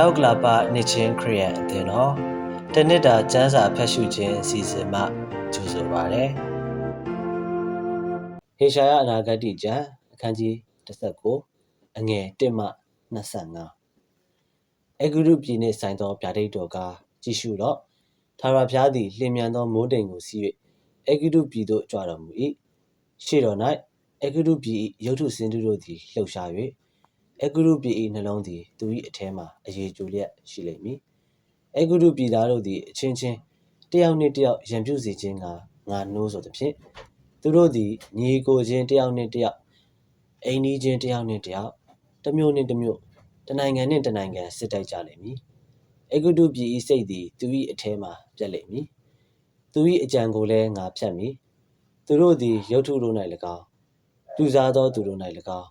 မြောက်ကလာပနှစ်ချင်းခရီးယန်အသင်းတော်တနစ်တာကျမ်းစာဖတ်ရှုခြင်းအစီအစဉ်မှကြိုဆိုပါရစေ။ဟေရှာယအနာဂတ်ကျမ်းအခန်းကြီး19အငယ်1မှ25အဂရုပြည်နှင့်ဆိုင်သောဗျာဒိတ်တော်ကကြည့်ရှုတော့သာရဖျားသည်လျင်မြန်သောမိုးတိမ်ကိုစီး၍အဂရုပြည်သို့ကြွတော်မူ၏။ရှေ့တော်၌အဂရုပြည်၏ရုတ်ထုစင်တုတို့သည်လှုပ်ရှား၍ အဂရုပြည်၏နှလုံးသည်သူ၏အထဲမှာအရေကြိုလျက်ရှိလိမ့်မည်။အဂရုပြည်သားတို့သည်အချင်းချင်းတယောက်နှင့်တယောက်ရန်ပြုစေခြင်းကငါနှိုးဆိုသဖြင့်သူတို့သည်ညီကိုချင်းတယောက်နှင့်တယောက်အိမ်နီးချင်းတယောက်နှင့်တယောက်တစ်မျိုးနှင့်တစ်မျိုးတနိုင်ငံနှင့်တနိုင်ငံစစ်တိုက်ကြလိမ့်မည်။အဂရုပြည်၏စိတ်သည်သူ၏အထဲမှာပြက်လိမ့်မည်။သူ၏အကြံကိုလည်းငါဖြတ်မည်။သူတို့သည်ရုတ်ထုတို့၌၎င်းလူစားသောသူတို့၌၎င်း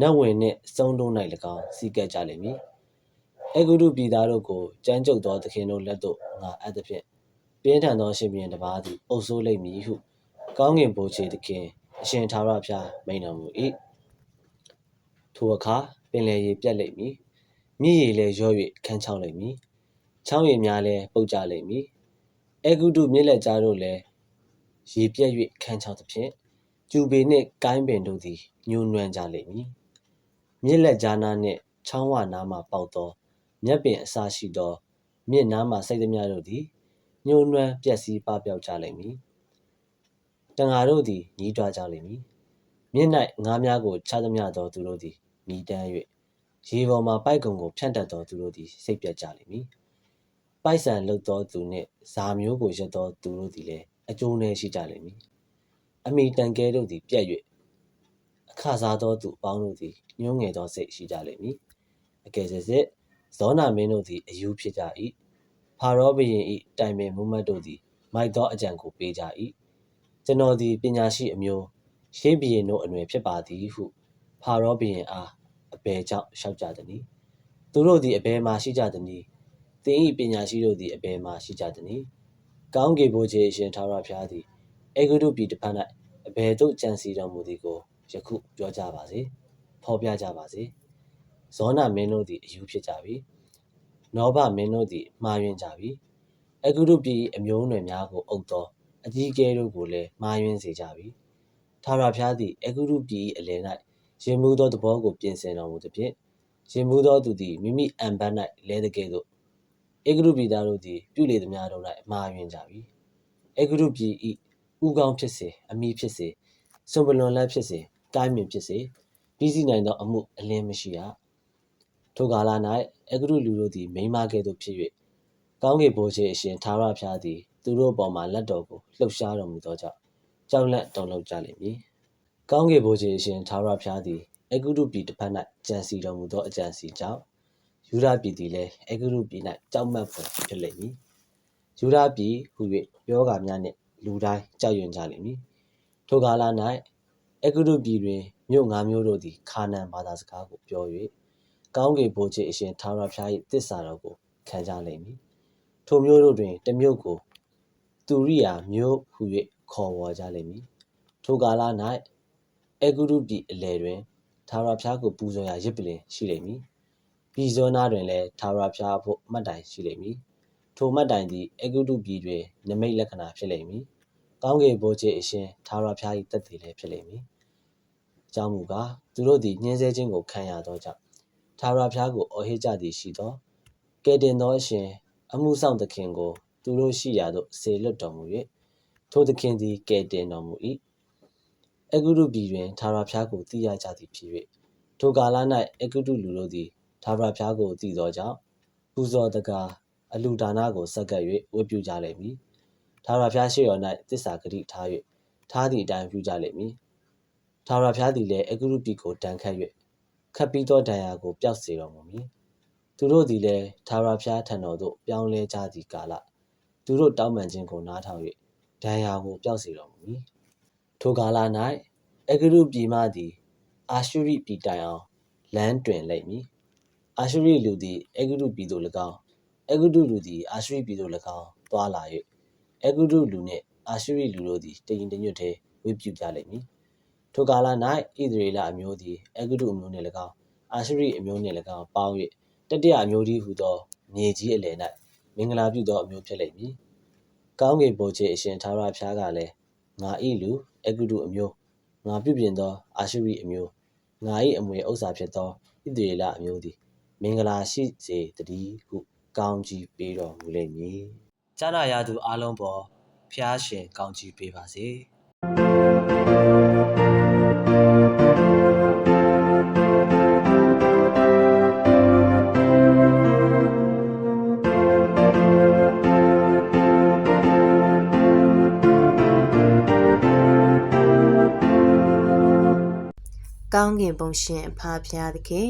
နတ်ဝင်နှင့်စုံတို့၌၎င်းစီကပ်ကြလိမ့်မည်။အဂုရုပြည်သားတို့ကိုကြမ်းကြုတ်သောသခင်တို့လက်သို့ငါအပ်သဖြင့်ပြင်းထန်သောရှင်ပြန်တစ်ပါးသည်အုပ်ဆိုးလိမ့်မည်ဟုကောင်းကင်ဘုရားသခင်အရှင်သာရဖျားမိန်တော်မူ၏။ထိုအခါပင်လယ်ရေပြတ်လိမ့်မည်။မြစ်ရေလည်းရော့၍ခန်းချောင်းလိမ့်မည်။ချောင်းရည်များလည်းပုတ်ကြလိမ့်မည်။အဂုတုမြစ်လက်ကြားတို့လည်းရေပြတ်၍ခန်းချောင်းသဖြင့်ကျူပေနှင့်ကိုင်းပင်တို့သည်ညှိုးနွမ်းကြလိမ့်မည်။ မြစ်လက်ကြားနားနှင့် ချောင်းဝနားမှာပေါက်သော မြက်ပင်အစရှိသော မြစ်နားမှာစိုက်သမျှတို့သည် ညှိုးနွမ်းပျက်စီးပပျောက်ကြလိမ့်မည်။တံငါတို့သည်ညီးတွားကြလိမ့်မည်။မြစ်၌ငါးများကိုချသမျှသောသူတို့သည်မြည်တမ်း၍ရေပေါ်မှာပိုက်ကုံကိုဖြန့်တတ်သောသူတို့သည် စိတ်ပြတ်ကြလိမ့်မည်။ပိုက်ဆံလုသောသူနှင့်ဇာမျိုးကိုရက်သောသူတို့သည်လည်းအကျိုးနည်းရှိကြလိမ့်မည်။အမိတန်ကဲတို့သည်ပြတ်၍အခါစားသောသူအပေါင်းတို့သည် ညှိုးငယ်သောစိတ်ရှိကြလိမ့်မည်။အကယ်စစစ်ဇောနာမင်းတို့သည်အယူဖြစ်ကြ၏။ဖာရောဘုရင်၏တိုင်ပင်မူမတ်တို့သည်မိုက်သောအကြံကိုပေးကြ၏။ကျွန်တော်သည်ပညာရှိအမျိုးရှေးဘုရင်တို့အနွယ်ဖြစ်ပါသည်ဟုဖာရောဘုရင်အားအဘယ်ကြောင့်လျှောက်ကြသနည်း။သူတို့သည်အဘယ်မှရှိကြသနည်း။သင်၏ပညာရှိတို့သည်အဘယ်မှရှိကြသနည်း။ကောင်းကင်ဘုရားရှင်ထာဝရဘုရားသည်အေဂုတုပြည်တစ်ဖက်၌အဘယ်သို့ကြံစီတော်မူသည်ကိုယခုပြောကြပါစေ ဖော်ပြကြပါစေဇောနာမင်းတို့သည်အယူဖြစ်ကြပြီနောဘမင်းတို့သည်မှားယွင်းကြပြီအဂုရုပြည်အမျိုးအနွယ်များကိုအုပ်သောအကြီးအကဲတို့ကိုလည်းမှားယွင်းစေကြပြီထာဝရဘုရားသည်အဂုရုပြည်အလယ်၌ရင်မှုသောသဘောကိုပြင်ဆင်တော်မူသဖြင့်ရင်မှုသောသူသည်မိမိအံဘတ်၌လဲတဲ့ကဲ့သို့အဂုရုပြည်သားတို့သည်ပြုလေသမျှတို့၌မှားယွင်းကြပြီအဂုရုပြည်ဤဥကောင်းဖြစ်စေအမိဖြစ်စေစွန်ပလွန်လက်ဖြစ်စေကိုင်းမြင်ဖြစ်စေ ပြီးစီးနိုင်သောအမှုအလင်းမရှိရထိုကာလ၌အဂရုလူတို့သည်မိမကဲ့သို့ဖြစ်၍ကောင်းကင်ဘိုးခြင်းအရှင်သာရဖျားသည်သူတို့အပေါ်မှာလက်တော်ကိုလှုပ်ရှားတော်မူသောကြောင့်ကြောက်လန့်တုန်လှုပ်ကြလိမ့်မည်ကောင်းကင်ဘိုးခြင်းအရှင်သာရဖျားသည်အဂရုပြည်တစ်ဖက်၌ကြံစီတော်မူသောအကြံစီကြောင့်ယူဒပြည်သည်လည်းအဂရုပြည်၌ကြောက်မက်ဖွယ်ဖြစ်လိမ့်မည်ယူဒပြည်ဟူ၍ယောဂါများနှင့်လူတိုင်းကြောက်ရွံ့ကြလိမ့်မည်ထိုကာလ၌ အဂရုပြည်တွင်မြို့ငါးမျိုးတို့သည်ခါနန်ဘာသာစကားကိုပြော၍ကောင်းကင်ဘိုးချေအရှင်ထာဝရဘုရား၏တစ္ဆာတော်ကိုခံကြလိမ့်မည်။ထိုမျိုးတို့တွင်တမျိုးကိုသူရိယာမျိုးဟု၍ခေါ်ဝေါ်ကြလိမ့်မည်။ထိုကာလ၌အဂရုပြည်အလယ်တွင်ထာဝရဘုရားကိုပူဇော်ရာရစ်ပလင်ရှိလိမ့်မည်။ပြည်ဇောနာတွင်လည်းထာဝရဘုရားဖို့မှတ်တိုင်ရှိလိမ့်မည်။ထိုမှတ်တိုင်သည်အဂရုပြည်တွင်နမိတ်လက္ခဏာဖြစ်လိမ့်မည်။ကောင်းကင်ဘိုးချေအရှင်ထာဝရဘုရား၏တသက်လည်းဖြစ်လိမ့်မည်။ ကြောင့်မူကားသူတို့သည်ညှင်းဆဲခြင်းကိုခံရသောကြောင့်ထာဝရဘုရားကိုအော်ဟစ်ကြသည်ရှိသောကဲတင်သောအရှင်အမှုဆောင်သခင်ကို သူတို့ရှိရာသို့ဆေလွတ်တော်မူ၍ထိုသခင်သည်ကဲတင်တော်မူ၏အဂုရုပြည်တွင်ထာဝရဘုရားကိုသိရကြသည်ဖြစ်၍ထိုကာလ၌အဂုတုလူတို့သည်ထာဝရဘုရားကိုသိသောကြောင့်ပူဇော်တကားအလူဒါနကိုဆက်ကပ်၍ဝတ်ပြုကြလိမ့်မည်ထာဝရဘုရားရှိတော်၌တစ္ဆာဂတိထား၍ထားသည့်အတိုင်းပြုကြလိမ့်မည် ထာဝရဘုရားသည်လည်းအဂရုပြည်ကိုဒဏ်ခတ်၍ခတ်ပြီးသောဒဏ်ရာကိုပျောက်စေတော်မူမည်သူတို့သည်လည်းထာဝရဘုရားထံတော်သို့ပြောင်းလဲကြသည့်ကာလသူတို့တောင်းပန်ခြင်းကိုနားထောင်၍ဒဏ်ရာကိုပျောက်စေတော်မူမည်ထိုကာလ၌အဂရုပြည်မှသည်အာရှုရိပြည်တိုင်အောင်လမ်းတွင်လိမ့်မည်အာရှုရိလူသည်အဂရုပြည်သို့၎င်းအဂရုလူသည်အာရှုရိပြည်သို့၎င်းသွားလာ၍အဂရုလူနှင့်အာရှုရိလူတို့သည်တရင်တညွတ်တည်းဝိပြုကြလိမ့်မည် ထိုကာလ၌ဣသရေလအမျိုးသည်အဂုတုအမျိုးနှင့်၎င်းအာရှရိအမျိုးနှင့်၎င်းပေါင်း၍တတိယအမျိုးကြီးဟူသောမြေကြီးအလယ်၌မင်္ဂလာပြုသောအမျိုးဖြစ်လိမ့်မည်။ကောင်းကင်ဘုံခြေအရှင်သာရဘုရားကလည်းငါဤလူအဂုတုအမျိုးငါပြုပြင်သောအာရှုရိအမျိုးငါ၏အမွေဥစ္စာဖြစ်သောဣသရေလအမျိုးသည်မင်္ဂလာရှိစေတည်းဟုကောင်းကြီးပေးတော်မူလိမ့်မည်။ကျမ်းနာရသူအလုံးပေါ်ဖျားရှင်ကောင်းကြီးပေးပါစေ။ ကောင်းကင်ဘုံရှင်အဖာဖျားသခင်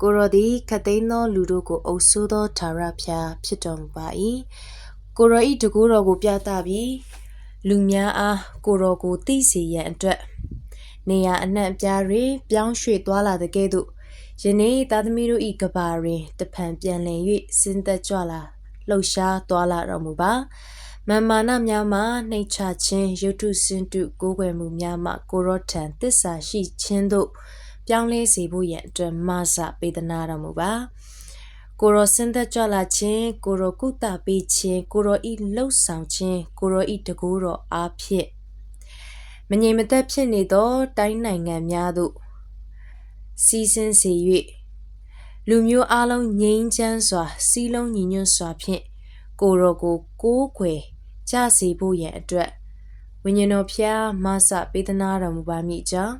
ကိုရောသည်ခတ်သိမ်းသောလူတို့ကိုအုပ်ဆိုးသောဓာရဖျားဖြစ်တော်မူပါ၏ကိုရောဤတကူတော်ကိုပြသပြီးလူများအားကိုရောကိုသိစေရန်အတွက်နေရာအနှံ့အပြားတွင်ပြောင်းရွှေ့သွားလာတဲ့ကဲ့သို့ယနေ့သားသမီးတို့ဤကဘာတွင်တဖန်ပြန်လည်၍စဉ်သက်ကြွလာလှုပ်ရှားသွားလာတော်မူပါမမ္မာနများမှနှိတ်ချခြင်းရုတ်တုစင်တုကိုးကွယ်မှုများမှကိုရောထံတစ္ဆာရှိခြင်းတို့ ပြောင်းလဲစေဖို့ရန်အတွက်မဆပေးသနာတော်မူပါကိုရောစင်သက်ကြွလာခြင်းကိုရောကုသပေးခြင်းကိုရောဤလှုပ်ဆောင်ခြင်းကိုရောဤတကူတော်အားဖြင့်မငြိမ်မသက်ဖြစ်နေသော တိုင်းနိုင်ငံများသို့စီးဆင်းစေ၍လူမျိုးအလုံးငြိမ်းချမ်းစွာ စီးလုံးညီညွတ်စွာဖြင့်ကိုရောကိုကိုးကွယ်ကြစေဖို့ရန်အတွက်ဝိညာဉ်တော်ဖျားမဆပေးသနာတော်မူပါမည်အကြောင်း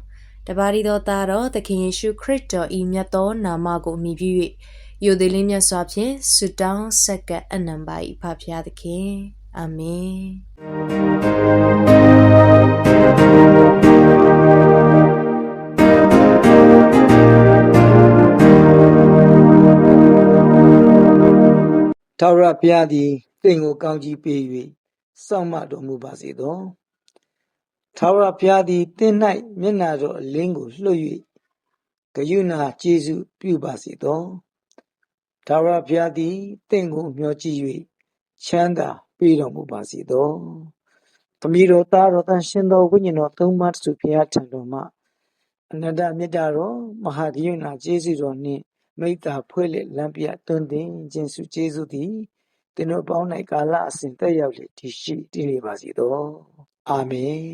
တပါးရီတော်သားတော်သခင်ယေရှုခရစ်တော်ဤမြတ်သောနာမကိုအမိပြု၍ယိုသေးလေးမြတ်စွာဖြင့်ဆုတောင်းဆက်ကပ်အနံပါ၏ဖဖျားသခင်အာမင်ထာဝရဘုရားသည်တင့်ကိုကောင်းကြီးပေး၍စောင့်မတော်မူပါစေသော ထာဝရဘုရားသည်တင့်၌မျက်နာတော်အလင်းကိုလွှတ်၍ဂယုဏကျေးဇူးပြုပါစေသောထာဝရဘုရားသည်တင့်ကိုမျှော်ကြည့်၍ချမ်းသာပေးတော်မူပါစေသောသမီးတော်သားတော်တန်ရှင်တော်ဝိညာဉ်တော်သုံးပါးတစုဘုရားထံတော်မှအနန္တမေတ္တာတော်မဟာဂယုဏကျေးဇူးတော်နှင့်မိတ္တာဖွဲ့လက်လမ်းပြတွင်တင်ခြင်းစုကျေးဇူးသည်သင်တို့ပေါင်း၌ကာလအစဉ်တက်ရောက်လေတည်ရှိတည်နေပါစေသောအာမင်